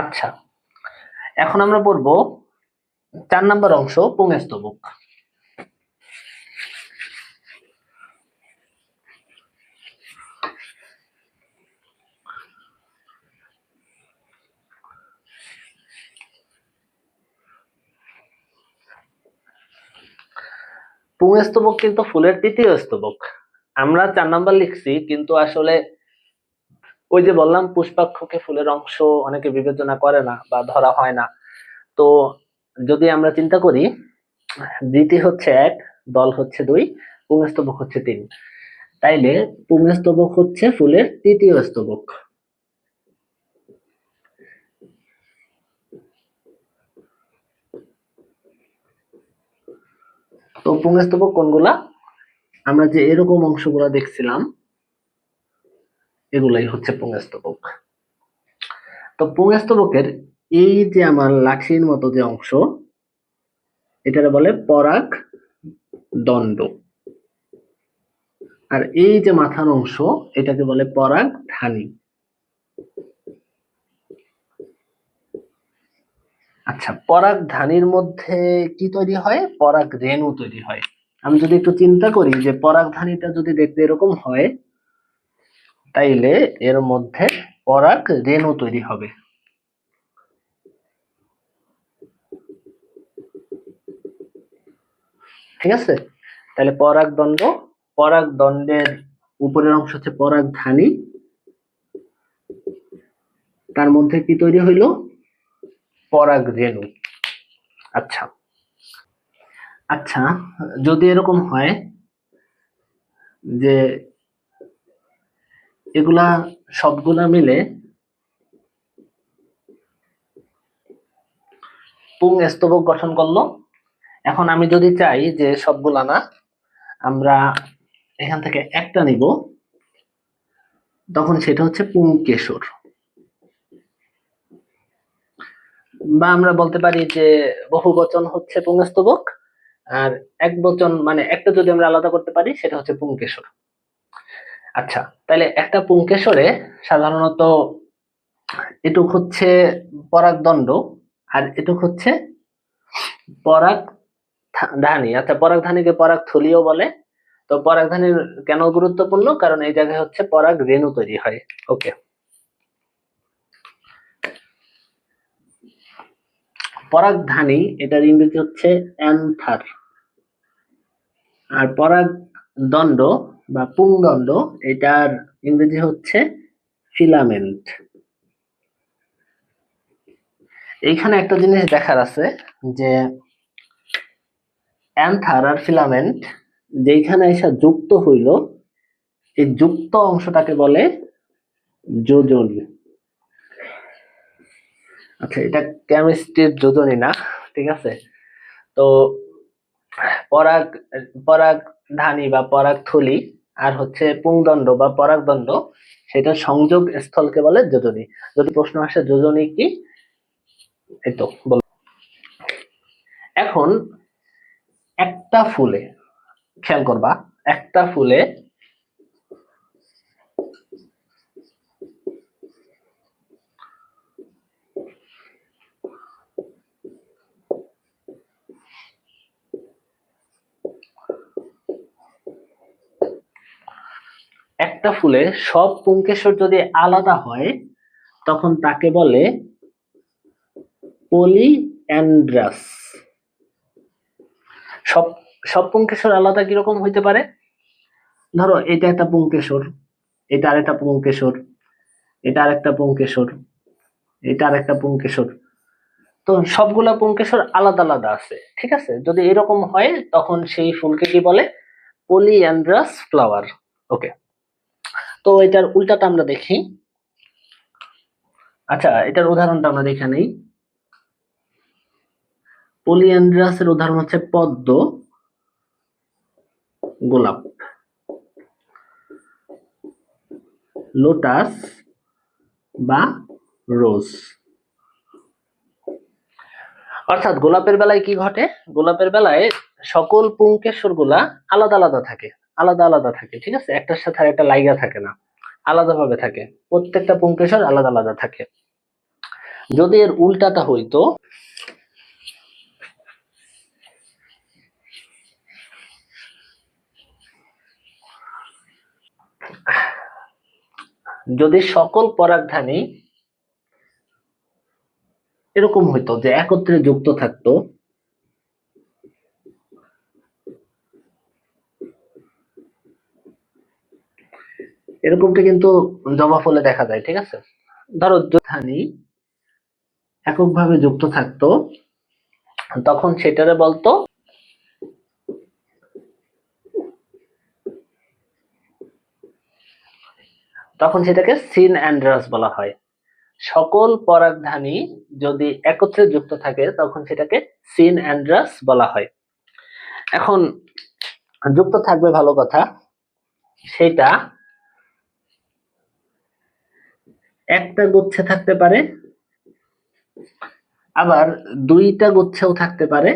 আচ্ছা এখন আমরা পড়ব চার নাম্বার অংশ পুংস্তবক পুংস্তবক কিন্তু ফুলের তৃতীয় স্তবক। আমরা চার নাম্বার লিখছি, কিন্তু আসলে ওই যে বললাম, পুষ্পাক্ষকে ফুলের অংশ অনেকে বিবেচনা করে না বা ধরা হয় না। তো যদি আমরা চিন্তা করি, দ্বিতীয় হচ্ছে এক, দল হচ্ছে দুই, পুংস্তবক হচ্ছে তিন। তাইলে পুংস্তবক হচ্ছে ফুলের তৃতীয় স্তবক। তো পুংস্তবক কোনগুলা? আমরা যে এরকম অংশগুলা দেখছিলাম এগুলাই হচ্ছে পুংস্তবক তো পুংস্তবকের এই যে আমার লাঠির মতো যে অংশ, এটারে বলে পরাগ দণ্ড। আর এই যে মাথার অংশ, এটাকে বলে পরাগ ধানী। আচ্ছা পরাগ ধানির মধ্যে কি তৈরি হয়? পরাগ রেণু তৈরি হয়। আমি যদি একটু চিন্তা করি যে পরাগ ধানিটা যদি দেখতে এরকম হয় তাইলে এর মধ্যে পরাগ রেণু তৈরি হবে। ঠিক আছে? তাহলে পরাগ দণ্ড, পরাগ দণ্ডের উপরের অংশ হচ্ছে পরাগ ধানি। তার মধ্যে কি তৈরি হইল? পরাগ রেণু। আচ্ছা। আচ্ছা যদি এরকম হয় যে এগুলা সবগুলা মিলে পুং স্তবক গঠন করল। এখন আমি যদি চাই যে সবগুলা না, আমরা এখান থেকে একটা নিব। তখন সেটা হচ্ছে পুংকেশর বা আমরা বলতে পারি যে বহু বচন হচ্ছে পুংস্তবক আর এক বচন মানে একটা যদি আমরা আলাদা করতে পারি, সেটা হচ্ছে পুংকেশর আচ্ছা তাহলে একটা পুঙ্কেশ্বরে সাধারণত এটুক হচ্ছে পরাগদণ্ড আর এটুক হচ্ছে পরাগ ধানী। আচ্ছা পরাগ ধানীকে পরাগ থলিও বলে। তো পরাগ ধানীর কেন গুরুত্বপূর্ণ? কারণ এই জায়গায় হচ্ছে পরাগ রেণু তৈরি হয়। ওকে। পরাগ ধানী এটার ইংরেজি হচ্ছে অ্যান্থার। আর পরাগ দণ্ড বা পুংদণ্ড, এটার ইংরেজি হচ্ছে ফিলামেন্ট। এইখানে একটা জিনিস দেখার আছে যে অ্যান্থার আর ফিলামেন্ট যেখানে এসে যুক্ত হইল, এই যুক্ত অংশটাকে বলে যোজনী। আচ্ছা এটা কেমিস্ট্রির যোজনী না, ঠিক আছে? তো পরাগ পরাগ ধানী বা পরাগ থলি আর হচ্ছে পুংদণ্ড বা পরাগদণ্ড, সেটা সংযোগ স্থলকে বলে যোজনী। যদি প্রশ্ন আসে, যোজনী কি? এই তো, বল। এখন একটা ফুলে, খেয়াল করবা, একটা ফুলে একটা ফুলে সব পুংকেশর যদি আলাদা হয়, তখন তাকে বলে পলিঅ্যান্ড্রাস। সব সব পুংকেশর আলাদা কীরকম হইতে পারে? ধরো, এটা একটা পুংকেশর এটা আরেকটা পুংকেশর এটা আরেকটা পুংকেশর এটা আরেকটা পুংকেশর তো সবগুলা পুংকেশর আলাদা আলাদা আছে, ঠিক আছে? যদি এরকম হয়, তখন সেই ফুলকে কি বলে? Polyandrous flower. ওকে। তো এটার উল্টাটা আমরা দেখি। আচ্ছা এটার উদাহরণটা আমরা দেখে নেই। পলিঅ্যান্ড্রাসের উদাহরণ হচ্ছে পদ্ম গোলাপ। লোটাস বা রোজ। অর্থাৎ গোলাপের বেলায় কি ঘটে? গোলাপের বেলায় সকল পুংকেশরগুলা আলাদা আলাদা থাকে। আলাদা আলাদা থাকে, ঠিক আছে? একটার সাথে একটা লাইগা থাকে না। আলাদাভাবে থাকে। প্রত্যেকটা পুংকেশর আলাদা আলাদা থাকে। যদি এর উল্টাটা হইতো যদি সকল পরাগধানী এরকম হইতো যে একত্রে যুক্ত থাকতো এরকমটা কিন্তু জবা ফুলে দেখা যায়, ঠিক আছে? ধরো ধানী এককভাবে যুক্ত থাকতো, তখন সেটারে বলতো, তখন সেটাকে সিন অ্যান্ড্রাস বলা হয়। সকল পরাগধানী যদি একত্রে যুক্ত থাকে, তখন সেটাকে সিন অ্যান্ড্রাস বলা হয়। এখন, যুক্ত থাকবে ভালো কথা, সেটা একটা গুচ্ছে থাকতে পারে, আবার দুইটা গুচ্ছেও থাকতে পারে,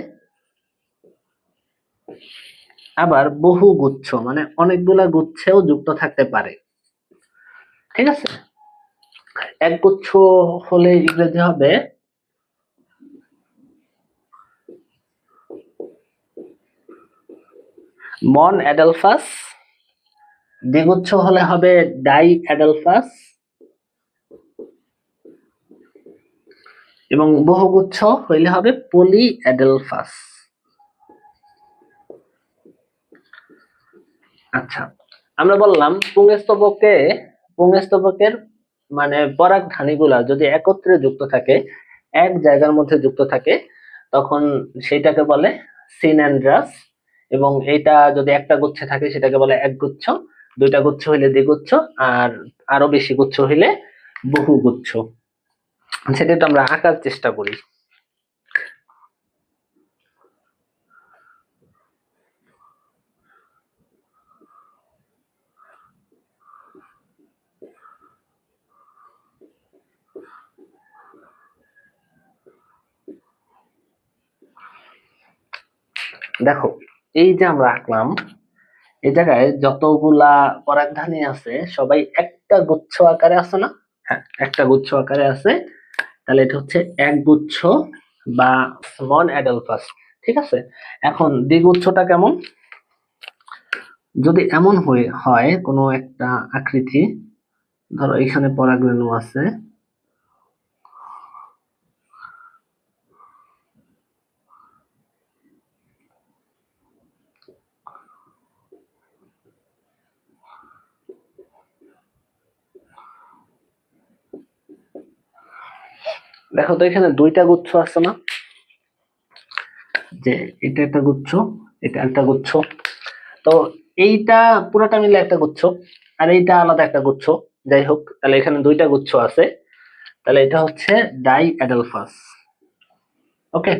আবার বহু গুচ্ছ মানে অনেকগুলা গুচ্ছেও যুক্ত থাকতে পারে। ঠিক আছে? এক গুচ্ছ হলে ইংরেজি হবে মন অ্যাডালফাস, দ্বিগুচ্ছ হলে হবে ডাই অ্যাডালফাস এবং বহুগুচ্ছ হইলে হবে পলি অ্যাডেলফাস আচ্ছা আমরা বললাম পুংস্তবকে পুংস্তবকের মানে পরাগধানীগুলা যদি একত্রে যুক্ত থাকে, এক জায়গার মধ্যে যুক্ত থাকে, তখন সেটাকে বলে সিনঅ্যান্ড্রাস এবং এটা যদি একটা গুচ্ছে থাকে, সেটাকে বলে এক গুচ্ছ দুইটা গুচ্ছ হইলে দ্বিগুচ্ছ আর আরও বেশি গুচ্ছ হইলে বহু গুচ্ছ সেটা তো আমরা আঁকার চেষ্টা করি। দেখো, এই যে আমরা আঁকলাম, এই জায়গায় যতগুলা পরাগধানী আছে, সবাই একটা গুচ্ছ আকারে আছে না? হ্যাঁ একটা গুচ্ছ আকারে আছে। তাহলে এটা হচ্ছে এক গুচ্ছ বা নন অ্যাডালফাস ঠিক আছে? এখন দ্বিগুচ্ছটা কেমন? যদি এমন হয়ে কোনো একটা আকৃতি, ধরো এখানে পরাগ্রেণু আছে দেখো তো এখানে দুইটা গুচ্ছ আছে না? যে এটা একটা গুচ্ছ, এটা একটা গুচ্ছ। তো এইটা পুরোটা মিলে একটা গুচ্ছ আর এইটা আলাদা একটা গুচ্ছ। যাই হোক, তাহলে এখানে দুইটা গুচ্ছ আছে। তাহলে এটা হচ্ছে ডাই অ্যাডালফাস। ওকে?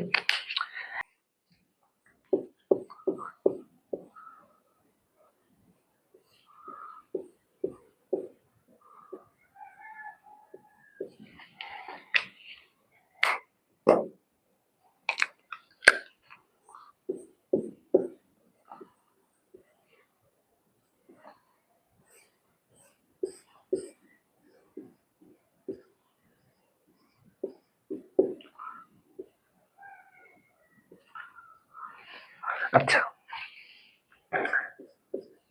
আচ্ছা।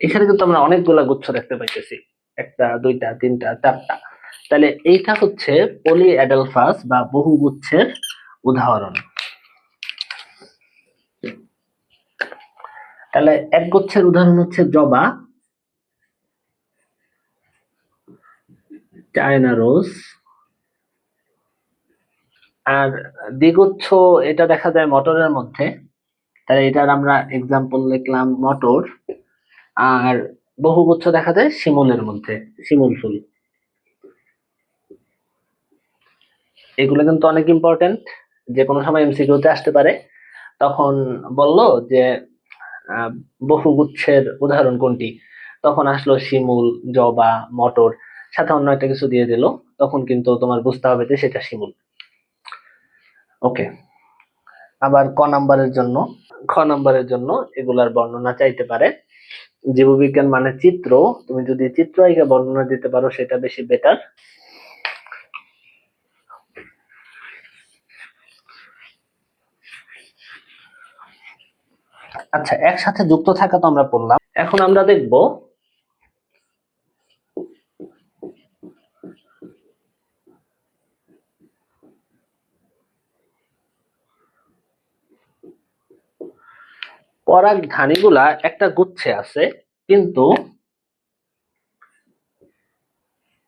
এখানে কিন্তু আমরা অনেকগুলা গুচ্ছ দেখতে পাইতেছি। একটা, দুইটা, তিনটা, চারটা। তাহলে এইটা হচ্ছে পলি অ্যাডালফাস বা বহু গুচ্ছের উদাহরণ। তাহলে এক গুচ্ছের উদাহরণ হচ্ছে জবা, চায়না রোজ, আর দ্বিগুচ্ছ এটা দেখা যায় মটরের মধ্যে। তাহলে এটার আমরা এক্সাম্পল লিখলাম মটর আর বহুগুচ্ছ দেখা যায় শিমুলের মধ্যে, শিমুল ফুল। এগুলো কিন্তু অনেক ইম্পর্টেন্ট যে কোনো সময় এমসিকিউতে আসতে পারে। তখন বলল যে বহুগুচ্ছের উদাহরণ কোনটি? তখন আসলো শিমুল, জবা, মটর, সাথে অন্য একটা কিছু দিয়ে দিল। তখন কিন্তু তোমার বুঝতে হবে যে সেটা শিমুল। ওকে আবার ক নাম্বারের জন্য। খ নম্বরের জন্য এগুলার বর্ণনা চাইতে পারে। জীববিজ্ঞান মানে চিত্র। তুমি যদি চিত্র আইকা বর্ণনা দিতে পারো, সেটা বেশি বেটার আচ্ছা একসাথে যুক্ত থাকা তো আমরা পড়লাম। এখন আমরা দেখব পরাগ ধানীগুলা একটা গুচ্ছে আছে, কিন্তু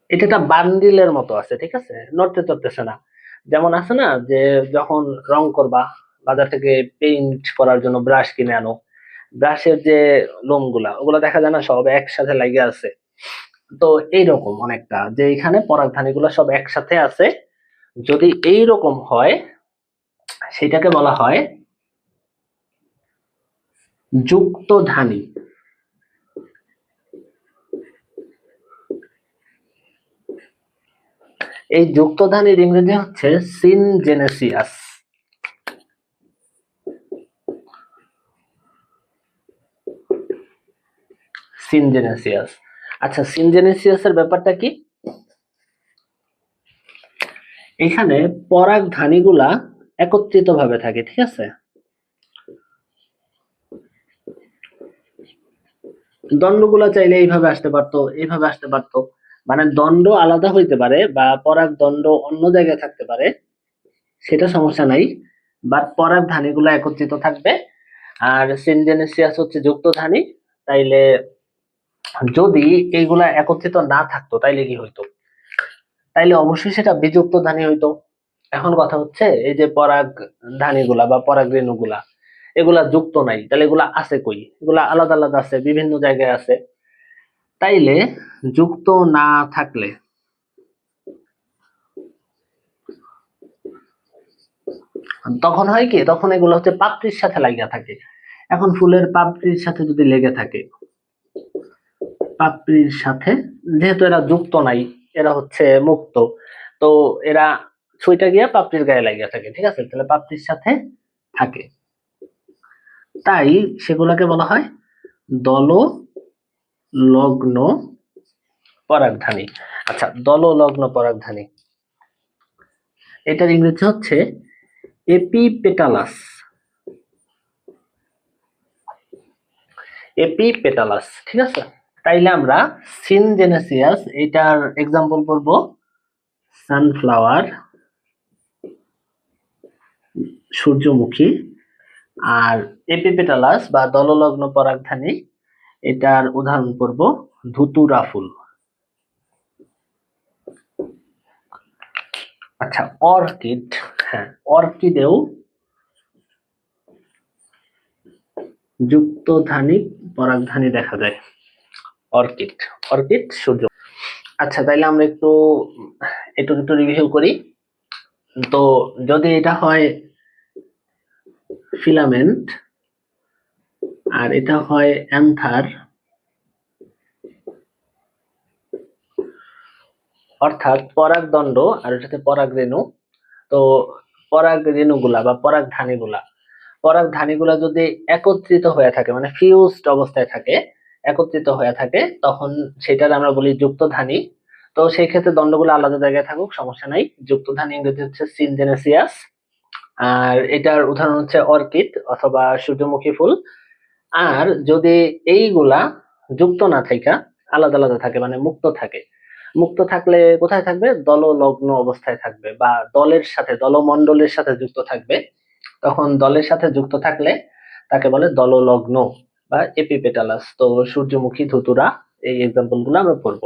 এটা একটা বান্ডিলের মতো আছে, ঠিক আছে? নড়তে চড়তেছে না। যেমন আছে না, যে যখন রং করবা, বাজার থেকে পেইন্ট করার জন্য ব্রাশ কিনে আনো ব্রাশের যে লোমগুলা, ওগুলো দেখা যায় না, সব একসাথে লাগে আছে। তো এইরকম অনেকটা, যে এখানে পরাগধানীগুলো সব একসাথে আছে। যদি এই রকম হয়, সেটাকে বলা হয় যুক্ত ধানী। এই যুক্ত ধানীর ইংরেজি হচ্ছে সিনজেনেসিয়াস সিনজেনেসিয়াস আচ্ছা সিনজেনেসিয়াস এর ব্যাপারটা কি? এখানে পরাগ ধানীগুলা একত্রিত ভাবে থাকে, ঠিক আছে? দণ্ডগুলা চাইলে এইভাবে আসতে পারতো, এইভাবে আসতে পারতো। মানে দণ্ড আলাদা হইতে পারে বা পরাগ দণ্ড অন্য জায়গায় থাকতে পারে, সেটা সমস্যা নাই। বাট পরাগ ধানীগুলো একত্রিত থাকবে। আর সিনজেনেসিয়াস হচ্ছে যুক্ত ধানী, তাইলে যদি এইগুলা একত্রিত না থাকতো, তাইলে কি হইতো? তাইলে অবশ্যই সেটা বিযুক্ত ধানী হইতো। এখন কথা হচ্ছে, এই যে পরাগ ধানীগুলা বা পরাগ রেণুগুলা এগুলা যুক্ত নাই। তাহলে এগুলা আছে কই? এগুলা আলাদা আলাদা আছে, বিভিন্ন জায়গায় আছে। তাইলে যুক্ত না থাকলে তখন হয় কি? তখন এগুলো হচ্ছে পাপড়ির সাথে লাগিয়া থাকে। এখন ফুলের পাপড়ির সাথে যদি লেগে থাকে, পাপড়ির সাথে, যেহেতু এরা যুক্ত নাই, এরা হচ্ছে মুক্ত, তো এরা ছুঁইটা গিয়া পাপড়ির গায়ে লাগিয়া থাকে, ঠিক আছে? তাহলে পাপড়ির সাথে থাকে। তাই সেগুলোকে বলা হয় দল লগ্ন পরাগধানী। আচ্ছা দল লগ্ন পরাগধানী। এটার ইংরেজি হচ্ছে এপিপেটালাস। এপিপেটালাস, ঠিক আছে? তাইলে আমরা সিনজেনেসিয়াস, এটার এক্সাম্পল করব সানফ্লাওয়ার সূর্যমুখী আর এপিপেটালাস বা দললগ্ন পরাগধানী, এটার উদাহরণ করব ধুতুরা ফুল। আচ্ছা অর্কিড হ্যাঁ অর্কিডেও যুক্তধানী পরাগধানী দেখা যায়। অর্কিড অর্কিড, সূর্য। আচ্ছা তাইলে আমরা একটু একটু একটু রিভিউ করি। তো যদি এটা হয় ফিলামেন্ট আর এটা হয় অ্যান্থার। অর্থাৎ পরাগ পরাগদণ্ড আর এটাতে পরাগ রেণু। তো পরাগ রেণুগুলা বা পরাগ ধানীগুলা পরাগ ধানীগুলা যদি একত্রিত হয়ে থাকে মানে ফিউজড অবস্থায় থাকে, একত্রিত হয়ে থাকে, তখন সেটার আমরা বলি যুক্ত ধানী। তো সেই ক্ষেত্রে দণ্ডগুলো আলাদা জায়গায় থাকুক, সমস্যা নাই। যুক্ত ধানী ইংরেজি হচ্ছে সিনজেনেসিয়াস আর এটার উদাহরণ হচ্ছে অর্কিড অথবা সূর্যমুখী ফুল। আর যদি এইগুলা যুক্ত না থাকা আলাদা আলাদা থাকে মানে মুক্ত থাকে। মুক্ত থাকলে কোথায় থাকবে? দললগ্ন অবস্থায় থাকবে বা দলের সাথে, দলমণ্ডলের সাথে যুক্ত থাকবে। তখন দলের সাথে যুক্ত থাকলে তাকে বলে দললগ্ন বা এপিপেটালাস। তো সূর্যমুখী ধুতুরা এই এক্সাম্পলগুলো আমরা পড়ব।